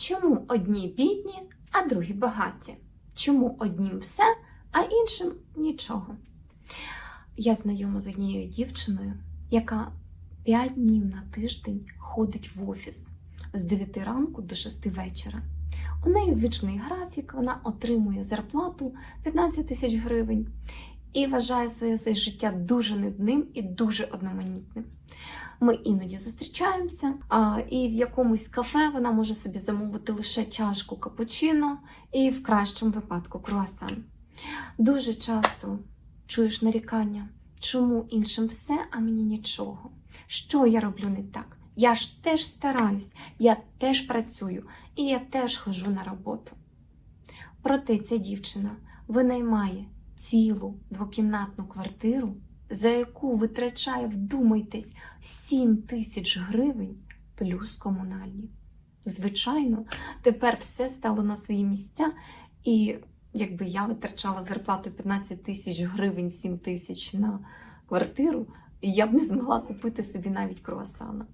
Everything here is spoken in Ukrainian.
Чому одні бідні, а другі багаті? Чому однім все, а іншим нічого? Я знайома з однією дівчиною, яка 5 днів на тиждень ходить в офіс з 9 ранку до 6 вечора. У неї звичний графік, вона отримує зарплату 15 тисяч гривень і вважає своє життя дуже нудним і дуже одноманітним. Ми іноді зустрічаємося, а, і в якомусь кафе вона може собі замовити лише чашку капучино і в кращому випадку круасан. Дуже часто чуєш нарікання, чому іншим все, а мені нічого. Що я роблю не так? Я ж теж стараюсь, я теж працюю і я теж хожу на роботу. Проте ця дівчина винаймає цілу двокімнатну квартиру, за яку витрачає, вдумайтесь, 7 тисяч гривень плюс комунальні. Звичайно, тепер все стало на свої місця, і якби я витрачала зарплату 15 тисяч гривень, 7 тисяч на квартиру, я б не змогла купити собі навіть круасана.